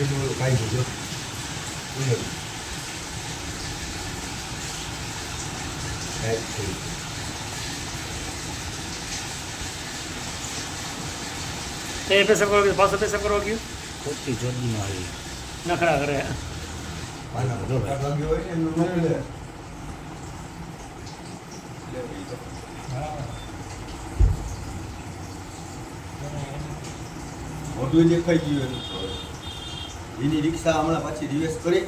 બેટરીનું ઓલું કાંઈ જો ઉમેરું કાંઈ જ થયું. તે પૈસા કરો કે પાછો પૈસા કરો કે ખોટી જોડી માં આવી. નખરા કરે. આના જો દેખાઈ ગયું એનું રિક્ષા હમણાં પાછી રિવેસ કરી.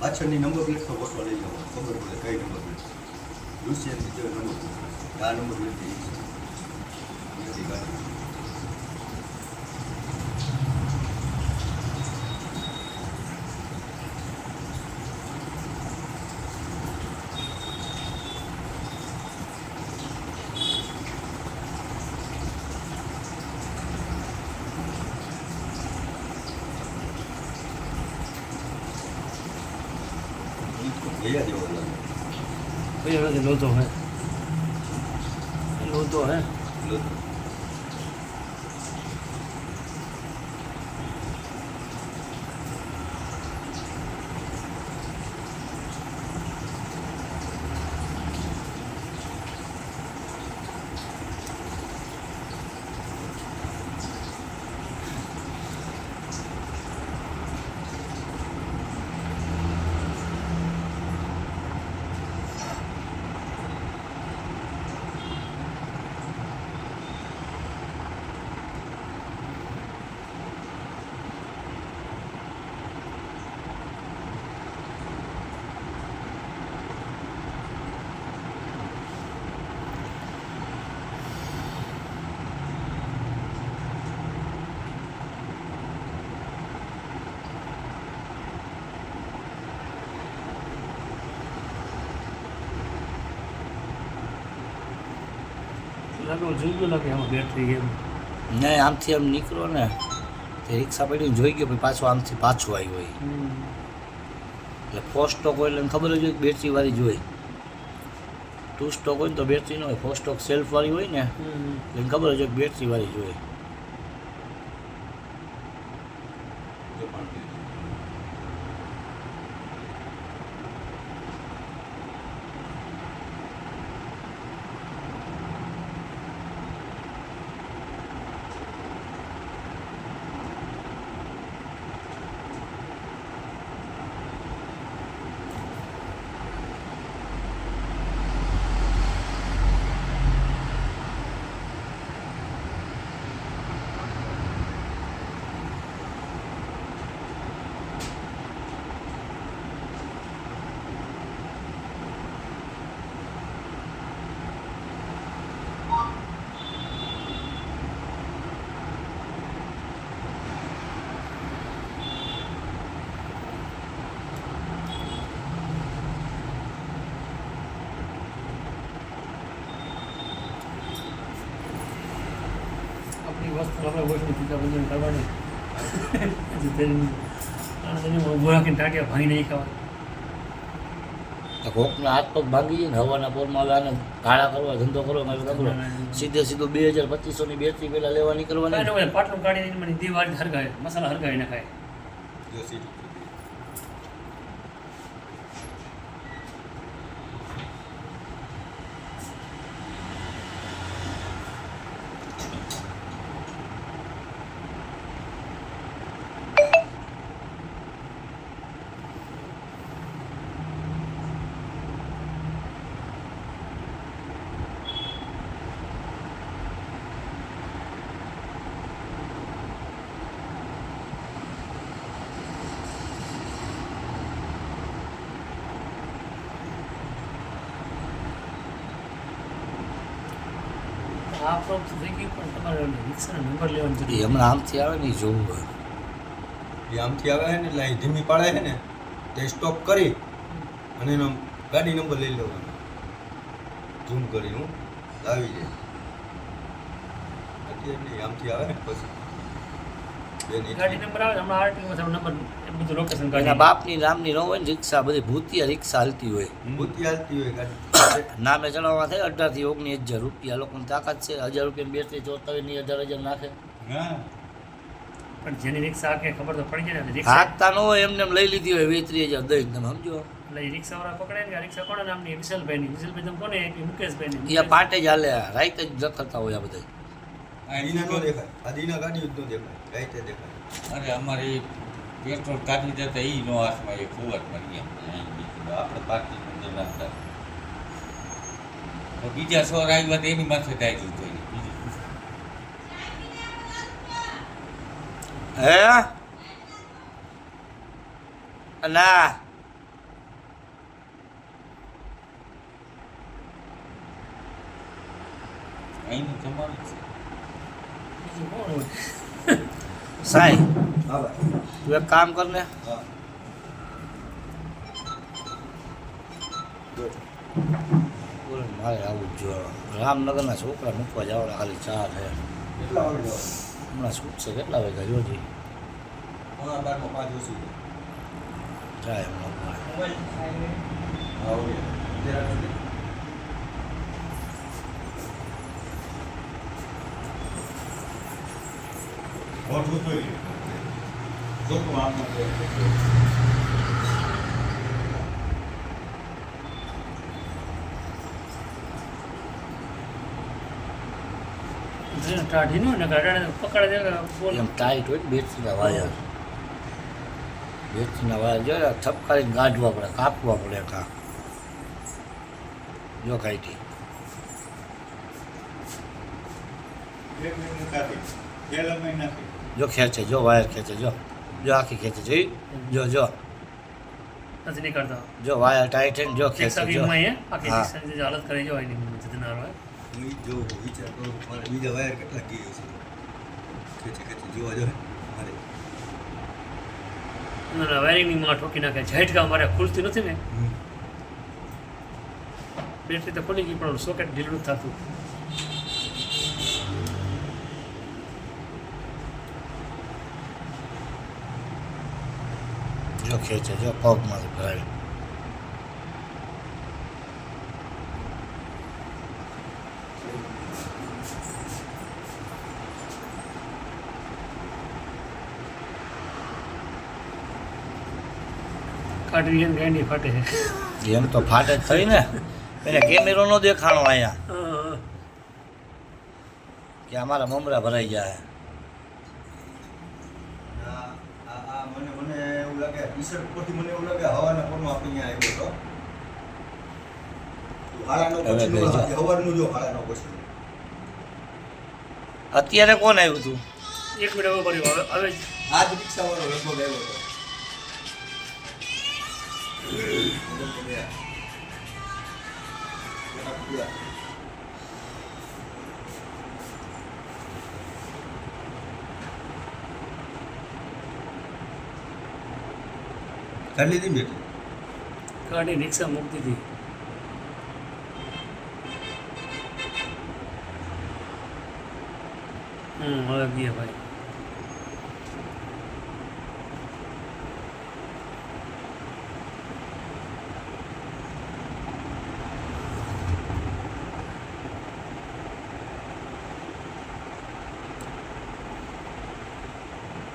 પાછળની નંબર પ્લેટનો ફોટો લઈ જાવ ખબર પડે કઈ નંબર પ્લેટ લુસિયન નંબર પ્લેટ આ નંબર પ્લેટ નથી ગાડી લોધો હે. લોધો હે. લો. લાગે જોઈ ગયો લાગે આમાં બેટરી એમ. ને આમથી આમ નીકળો ને તે રિક્ષા પડીને જોઈ ગયો પછી પાછો આમથી પાછો આવ્યો હોય. એટલે ફોર સ્ટોક હોય એટલે ખબર જ હોય કે બેટરી વાળી જોઈ ટુ સ્ટોક હોય ને તો બેટરી ન હોય ફોર સ્ટોક સેલ્ફ વાળી હોય ને એટલે ખબર જ હોય બેટરી વાળી જ આપણી વસ્તુ આપણે પૂજા પૂજન કરવાની. રાખીને ટાટિયા ભાઈ નહીં ખાવા. તો કોકના હાથ પગ ભાંગી જાય ને હવાના પોરમાં આને કાળા કરવા ધંધો કરવા મારે ખબર સીધે સીધો બે હજાર પચીસોની બેટરી પહેલાં લેવા નીકળવાની. ન પાટલું કાઢીને મને દિવાળ હરગાય મસાલા હરગાવી નાખાય જો સીટ આ પ્રોબ્લેમ થઈ ગઈ પણ તમારે રિક્ષાનો નંબર લેવાનો જરૂર હમણાં આમથી આવે ને એ જોવું હોય. એ આમથી આવે છે ને એટલે અહીં ધીમી પાડે છે ને તે સ્ટોપ કરી અને એનો ગાડી નંબર લઈ લેવાનો. ઝૂમ કરી હું આવી જાય અત્યારે નહીં આમથી આવે ને પછી. ગાડી નંબર આવે હમણાં આરટીઓમાં તમારો નંબર બધું લોકેશન કાઢી બાપની નામની ન હોય ને રિક્ષા બધી ભૂતિયા રિક્ષા હાલતી હોય. હાલતી હોય ગાડી. નામે થાય અઢારથી ઓગણીસ હજાર રૂપિયા. લોકોની તાકાત છે હજાર રૂપિયાની બેટરી ચોતાવીસની હજાર હજાર નાખે. હા. પણ જેની રિક્ષા આખે ખબર તો પડી જાય ને રિક્ષા ન હોય એમને લઈ લીધી હોય વેતરી હજાર દઈને તમે સમજો. એટલે એ રિક્ષાવાળા પકડે ને આ રિક્ષા કોના નામની? વિશાલભાઈની. વિશાલભાઈ તમે કોને મુકેશભાઈની. એ પાટે જ હાલે રાઈત જ જખરતા હોય આ બધા દીના ન દેખાય. આ દીના ગાડી જ ન દેખાય? રાઈતે દેખાય અરે અમારે પેટ્રોલ કાઢી દેતા એ નો હાથમાં એ ફુવટ મરી ગયા. આપણે પાર્ટી અંદર. નાખતા તો બીજા સોર આવ્યા તો એની માથે થઈ. હે? ના અહીંનું તમારું છે. બીજું કોણ હોય સાઈ હા ભાઈ તું એક કામ કર ને હા Good. બોલ મારે આવું જ જો રામનગરના છોકરા મૂકવા જવાના ખાલી ચાર છે કેટલા વાગે જવાનું હમણાં છૂટશે કેટલા વાગ્યા જોજી પોણા બારમાં પાંચ ઓછી છે. જાય હમણાં હા ઓકે જરા નથી. મોઢું જોઈ લે. જોતું આમમાં જોઈ. જેને ટાઢી નું ગાડાને પકડે એમ ટાઈટ હોય ને બેટરીના વાયર બેટરીના વાયર જો થપકારીને પડે કાપવા પડે કા જો કાંઈથી એક મહિને. જો ખેંચે જો વાયર ખેંચે જો જો આખી ખેંચે જોઈ જો જો. નથી નીકળતા. જો વાયર ટાઈટ છે જો ખેંચે જો. આખી હા. જે હાલત કરી જો એની જતનાર હોય. હું વિચાર કરું, મારે બીજા વાયર કેટલા ગયો છે. ખેંચી ખેંચી જોવા જોઈએ મારે. ના ના વાયરિંગની માં ઠોકી નાખે. ઝાટકા મારે ખુલતી નથી ને. બેટરી તો ખુલી ગઈ પણ સોકેટ ઢીલું જ થતું. જો ખેંચે જો પગમાંથી ભરાય. કાઢવી એને ગાંડી ફાટે છે. એમ તો ફાટે જ થઈ ને. કેમેરો નો દેખાણો અહીંયા. કે અમારા મમરા ભરાઈ જાય આ આ- આ મને મને એવું લાગે. ટી-શર્ટ ઉપરથી મને એવું લાગે હવાના પોરમાં આપણે અહીંયા આવ્યો હતો. હવારનું જો પછી. અત્યારે કોણ આવ્યું હતું એક મિનિટ હવે કર્યું હવે હવે આ જ રિક્ષાવાળો લગભગ આવ્યો હતો કાઢી લીધી મેં ગાડી રિક્ષા મૂકતી હતી. હમ હવે ગયા ભાઈ.